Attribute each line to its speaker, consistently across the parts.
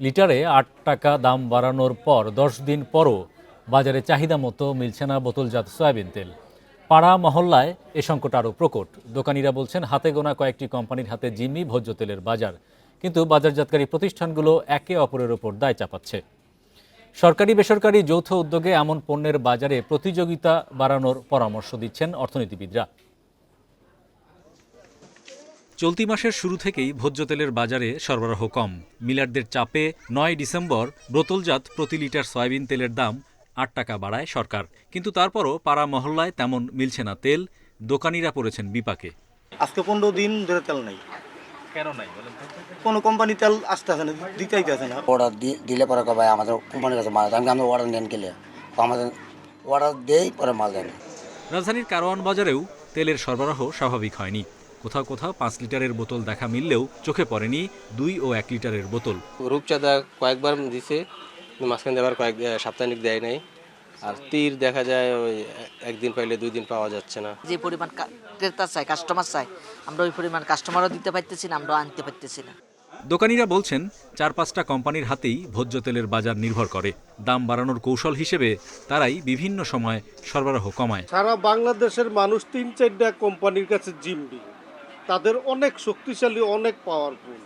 Speaker 1: লিটারে আট টাকা দাম বাড়ানোর পর দশ দিন পরও বাজারে চাহিদা মতো মিলছে না বোতলজাত সয়াবিন তেল। পাড়া মহল্লায় এ সংকট আরও প্রকট। দোকানিরা বলছেন, হাতে গোনা কয়েকটি কোম্পানির হাতে জিম্মি ভোজ্য তেলের বাজার। কিন্তু বাজারজাতকারী প্রতিষ্ঠানগুলো একে অপরের ওপর দায় চাপাচ্ছে। সরকারি বেসরকারি যৌথ উদ্যোগে এমন পণ্যের বাজারে প্রতিযোগিতা বাড়ানোর পরামর্শ দিচ্ছেন অর্থনীতিবিদরা। চলতি মাসের শুরু থেকেই ভোজ্য তেলের বাজারে সরবরাহ কম। মিলারদের চাপে নয় ডিসেম্বর বোতলজাত প্রতি লিটার সয়াবিন তেলের দাম আট টাকা বাড়ায় সরকার। কিন্তু তারপরও পাড়া মহল্লায় তেমন মিলছে না তেল। দোকানিরা পড়েছেন বিপাকে।
Speaker 2: আজকে পনেরো দিন ধরে তেল নাই।
Speaker 1: কেন নাই
Speaker 2: কোনো কোম্পানি তেল আসতেছে না দিতে আইতেছে না।
Speaker 3: অর্ডার দিলে পরে কবে আমাদের কোম্পানির কাছে মাল আমি আমরা অর্ডার নেন গেলে তো আমাদের অর্ডার দেই পরে মাল দেয়
Speaker 1: রাজধানীর কারওয়ান বাজারেও তেলের সরবরাহ স্বাভাবিক হয়নি। কোথাও কোথাও পাঁচ লিটারের বোতল দেখা মিললেও চোখে পড়েনি দুই ও এক লিটারের বোতল।
Speaker 4: রূপচাঁদা কয়েকবার দিছে মাঝখানে আবার কয়েক সাপ্তাহিক দেয় নাই। আর তীর দেখা যায় ওই একদিন পাইলে দুই দিন পাওয়া যাচ্ছে না।
Speaker 5: যে পরিমাণ ক্রেতা চাই কাস্টমার চাই আমরা ওই পরিমাণ কাস্টমারও দিতে পারতেছি না আমরাও আনতে পারতেছি না।
Speaker 1: দোকানিরা বলছেন চার পাঁচটা কোম্পানির হাতেই ভোজ্য তেলের বাজার নির্ভর করে। দাম বাড়ানোর কৌশল হিসেবে তারাই বিভিন্ন সময় সরবরাহ কমায়।
Speaker 6: সারা বাংলাদেশের মানুষ তিন চারটা কোম্পানির কাছে জিম্বি। তাদের অনেক শক্তিশালী অনেক পাওয়ারফুল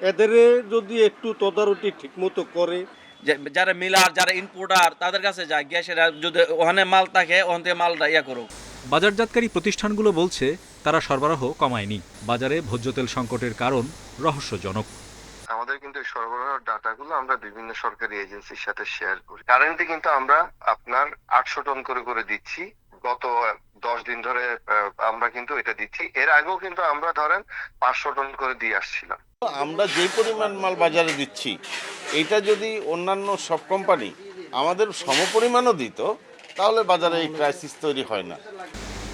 Speaker 6: এদের যদি একটু তদারকি ঠিকমতো করে
Speaker 7: যে- যারা মিলার যারা ইনপুটার তাদের কাছে যায় গিয়ে সেটা যদি ওখানে মাল থাকে ওখান থেকে মালটা ইয়া করুক।
Speaker 1: বাজারজাতকারী প্রতিষ্ঠানগুলো বলছে তারা সরবরাহ কমায়নি। বাজারে ভোজ্য তেল সংকটের কারণ রহস্যজনক।
Speaker 8: আমাদের কিন্তু এই সরবরাহ ডাটাগুলো আমরা বিভিন্ন সরকারি এজেন্সির সাথে শেয়ার করি। কারেন্টলি কিন্তু আমরা আপনার আটশো টন করে করে দিচ্ছি। গত দশ দিন ধরে আহ, আমরা কিন্তু এটা দিচ্ছি। এর আগেও কিন্তু আমরা ধরেন পাঁচশো টন করে দিয়ে আসছিলাম।
Speaker 9: আমরা যে পরিমাণ মাল বাজারে দিচ্ছি এটা যদি অন্যান্য সব কোম্পানি আমাদের সমপরিমাণও দিত তাহলে বাজারে এই ক্রাইসিস তৈরি হয় না।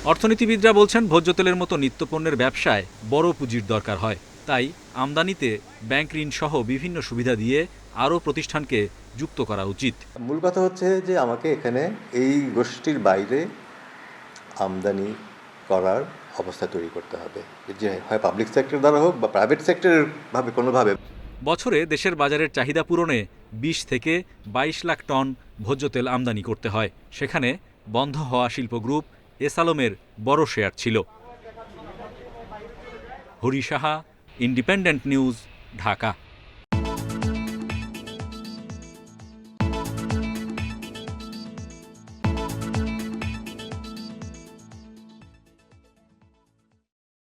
Speaker 1: অর্থনীতিবিদরা বলছেন ভোজ্য তেলের মতো নিত্যপণ্যের ব্যবসায় বড় পুঁজির দরকার হয়। তাই আমদানিতে ব্যাংক ঋণ সহ বিভিন্ন সুবিধা দিয়ে আরও প্রতিষ্ঠানকে যুক্ত করা উচিত।
Speaker 10: মূল কথা হচ্ছে যে আমাকে এখানে এই গোষ্ঠীর বাইরে আমদানি করার অবস্থা তৈরি করতে হবে। যে হয় পাবলিক সেক্টর দ্বারা হোক বা প্রাইভেট সেক্টরের ভাবে কোনোভাবে।
Speaker 1: বছরে দেশের বাজারের চাহিদা পূরণে বিশ থেকে বাইশ লাখ টন ভোজ্য তেল আমদানি করতে হয়। সেখানে বন্ধ হওয়া শিল্প গ্রুপ এসালমের বড় শেয়ার ছিল। Hari Saha independent news Dhaka.